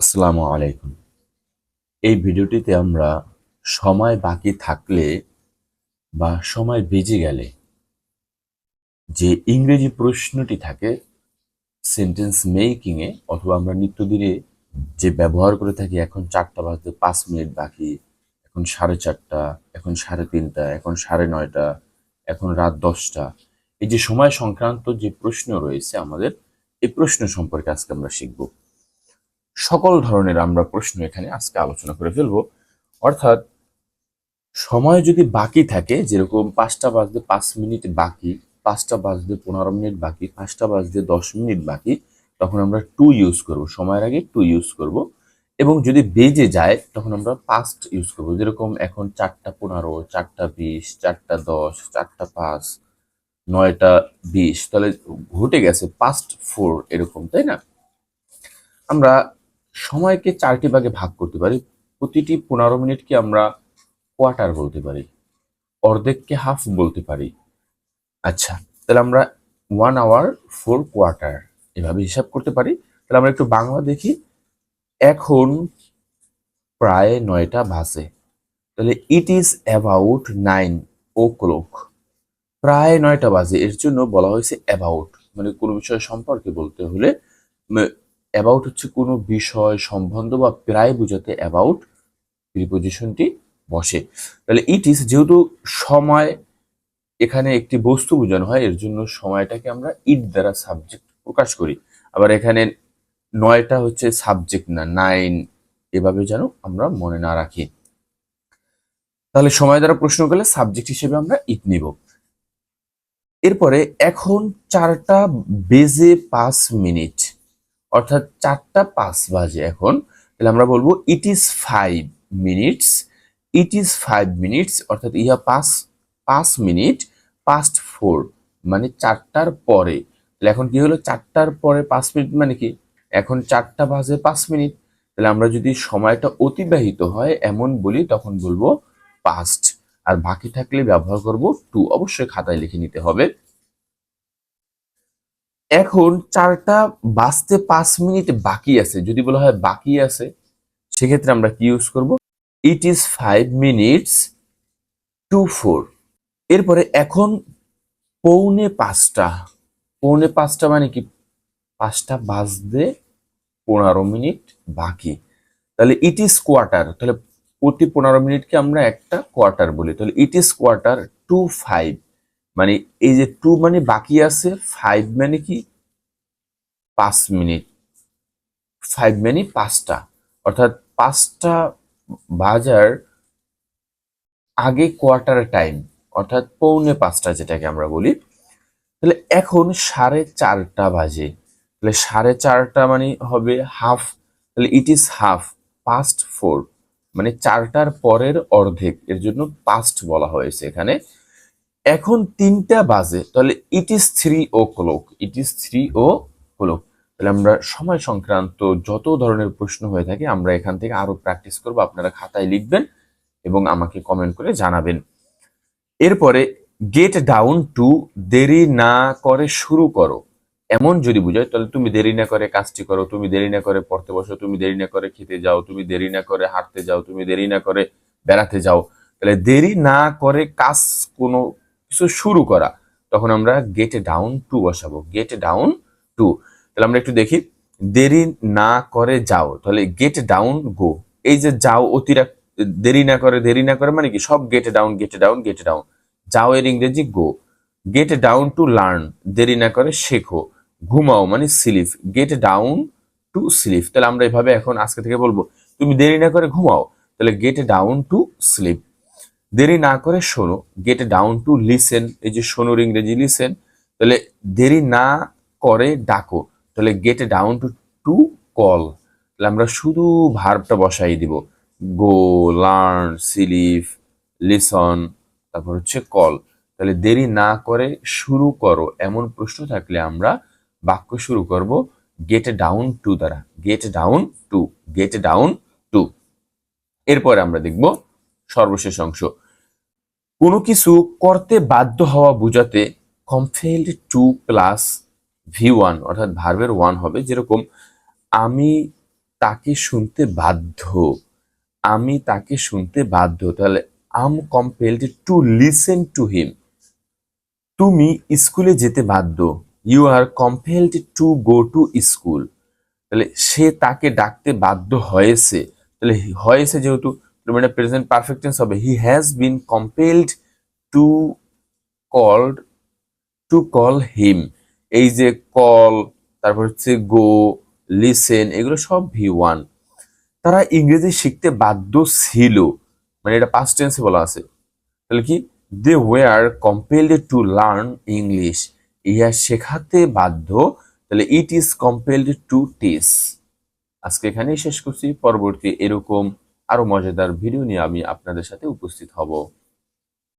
আসসালামু আলাইকুম। এই ভিডিওটিতে আমরা সময় বাকি থাকলে বা সময় বেজে গেলে যে ইংরেজি প্রশ্নটি থাকে সেন্টেন্স মেকিংয়ে অথবা আমরা নিত্যদিনে যে ব্যবহার করে থাকি, এখন চারটা বাজতে পাঁচ মিনিট বাকি, এখন সাড়ে চারটা, এখন সাড়ে তিনটা, এখন সাড়ে নয়টা, এখন রাত দশটা। এই যে সময় সংক্রান্ত যে প্রশ্ন রয়েছে আমাদের, এই প্রশ্ন সম্পর্কে আজকে আমরা শিখব। সকল ধরনের আমরা প্রশ্ন এখানে আজকে আলোচনা করে ফেলব। অর্থাৎ, সময় যদি বাকি থাকে, যেরকম পাঁচটা বাজতে পাঁচ মিনিট বাকি, পাঁচটা বাজতে পনেরো মিনিট বাকি, পাঁচটা বাজতে দশ মিনিট বাকি, তখন আমরা টু ইউজ করব। সময়ের আগে টু ইউজ করব। এবং যদি বেজে যায়, তখন আমরা পাস্ট ইউজ করব। যেরকম এখন চারটা পনেরো, চারটা বিশ, চারটা দশ, চারটা পাঁচ, নয়টা বিশ, তাহলে ঘটে গেছে পাস্ট ফোর এরকম, তাই না? আমরা সময়কে চারটি ভাগে ভাগ করতে পারি। প্রতিটি পনেরো মিনিটকে আমরা কোয়ার্টার বলতে পারি। অর্ধেককে হাফ বলতে পারি। আচ্ছা তাহলে আমরা ওয়ান আওয়ার ফোর কোয়ার্টার এভাবে হিসাব করতে পারি। তাহলে আমরা একটু বাংলা দেখি। এখন প্রায় নয়টা বাজে। তাহলে it is about nine o'clock প্রায় নয়টা বাজে। এর জন্য বলা হয়েছে অ্যাবাউট মানে কোনো বিষয় সম্পর্কে বলতে হলে অ্যাবাউট হচ্ছে কোনো বিষয় সম্বন্ধ বা প্রায় বোঝাতে অ্যাবাউট প্রিপোজিশনটি বসে। তাহলে ইট ইজ যেহেতু সময়, এখানে একটি বস্তু বোঝানো হয়, এর জন্য সময়টাকে আমরা ইট দ্বারা সাবজেক্ট প্রকাশ করি। আবার এখানে নয়টা হচ্ছে সাবজেক্ট না নাইন এভাবে যেন আমরা মনে না রাখি। তাহলে সময় দ্বারা প্রশ্ন করলে সাবজেক্ট হিসেবে আমরা ইট নিব। এরপরে এখন চারটা বেজে পাঁচ মিনিট। অর্থাৎ চারটা পাঁচ বাজে এখন। তাহলে আমরা বলব it is five minutes it is five minutes অর্থাৎ ইহা পাঁচ পাঁচ মিনিট পাস্ট ফোর মানে চারটার পরে। তাহলে এখন কি হলো? চারটার পরে পাঁচ মিনিট মানে কি? এখন চারটা বাজে পাঁচ মিনিট। তাহলে আমরা যদি সময়টা অতিবাহিত হয়, এমন বলি, তখন বলব পাস্ট আর বাকি থাকলে ব্যবহার করব টু অবশ্যই খাতায় লিখে নিতে হবে। এখন চারটা বাজতে পাঁচ মিনিট বাকি আছে। যদি বলা হয় বাকি আছে, সেক্ষেত্রে আমরা কি ইউজ করব? It is five minutes to four এরপরে এখন পৌনে পাঁচটা। পৌনে পাঁচটা মানে কি? পাঁচটা বাজতে পনেরো মিনিট বাকি। তাহলে ইট ইজ কোয়ার্টার তাহলে প্রতি পনেরো মিনিটকে আমরা একটা কোয়ার্টার বলি। তাহলে it is quarter to five মানে এই যে টু মানে বাকি আছে ফাইভ মানে কি? পাঁচ মিনিট। ফাইভ মানে পাঁচটা। অর্থাৎ পাঁচটা বাজার আগে কোয়ার্টার টাইম অর্থাৎ পৌনে পাঁচটা যেটাকে আমরা বলি। তাহলে এখন সাড়ে চারটা বাজে। তাহলে সাড়ে চারটা মানে হবে হাফ তাহলে it is half past four মানে চারটার পরের অর্ধেক, এর জন্য পাস্ট বলা হয়েছে এখানে। এখন তিনটা বাজে, তাহলে it is three o'clock it is three o'clock তাহলে আমরা সময় সংক্রান্ত যত ধরনের প্রশ্ন হয়ে থাকে, আমরা এখান থেকে আরও প্র্যাকটিস করব, আপনারা খাতায় লিখবেন এবং আমাকে কমেন্ট করে জানাবেন। এরপরে গেট ডাউন টু দেরি না করে শুরু করো। এমন যদি বুঝায়, তাহলে তুমি দেরি না করে কাজটি করো, তুমি দেরি না করে পড়তে বসো, তুমি দেরি না করে খেতে যাও, তুমি দেরি না করে হাঁটতে যাও, তুমি দেরি না করে বেড়াতে যাও। তাহলে দেরি না করে কাজ কোনো কিছু শুরু করা। তখন আমরা গেট ডাউন টু বসাবো। গেট ডাউন টু তাহলে আমরা একটু দেখি। দেরি না করে যাও। তাহলে গেট ডাউন গো এই যে যাও, অতিরিক্ত, দেরি না করে, দেরি না করে মানে কি? সব get down get down get down যাও এর ইংরেজি go get down to learn দেরি না করে শেখো। ঘুমাও মানে sleep get down to sleep তাহলে আমরা এভাবে এখন আজকে থেকে বলব, তুমি দেরি না করে ঘুমাও। তাহলে গেট ডাউন টু স্লিপ দেরি না করে শোনো গেট ডাউন টু লিসেন এই যে শোনোর ইংরেজি লিসেন তাহলে দেরি না করে ডাকো, তাহলে get down to to call তাহলে আমরা শুধু ভার্বটা বসাই দিব গো লার্ন স্লিপ লিসন তারপর হচ্ছে কল তাহলে দেরি না করে শুরু করো, এমন প্রশ্ন থাকলে আমরা বাক্য শুরু করব গেট ডাউন টু দ্বারা get down to get down to এরপরে আমরা দেখব সর্বশেষ অংশ। কোনো কিছু করতে বাধ্য হওয়া বোঝাতে compelled to plus V one অর্থাৎ ভার্বের ওয়ান হবে যেরকম, আমি তাকে শুনতে বাধ্য। আমি তাকে শুনতে বাধ্য। তাহলে am compelled to listen to him তুমি স্কুলে যেতে বাধ্য। You are compelled to go to school তাহলে, সে তাকে ডাকতে বাধ্য হয়েছে। তাহলে, হয়েছে যেহেতু মানে প্রেজেন্ট পারফেক্ট টেন্স হবে। He has been compelled to called to call him এই যে কল তারপর হচ্ছে গো লিসেন এগুলো সব ভি ওয়ান তারা ইংরেজি শিখতে বাধ্য ছিল। মানে এটা পাস্ট টেন্সে বলা আছে। তাহলে কি? They were compelled to learn English ইহা শেখাতে বাধ্য। তাহলে it is compelled to teach আজকে এখানেই শেষ করছি। পরবর্তী এরকম আরও মজাদার ভিডিও নিয়ে আমি আপনাদের সাথে উপস্থিত হব।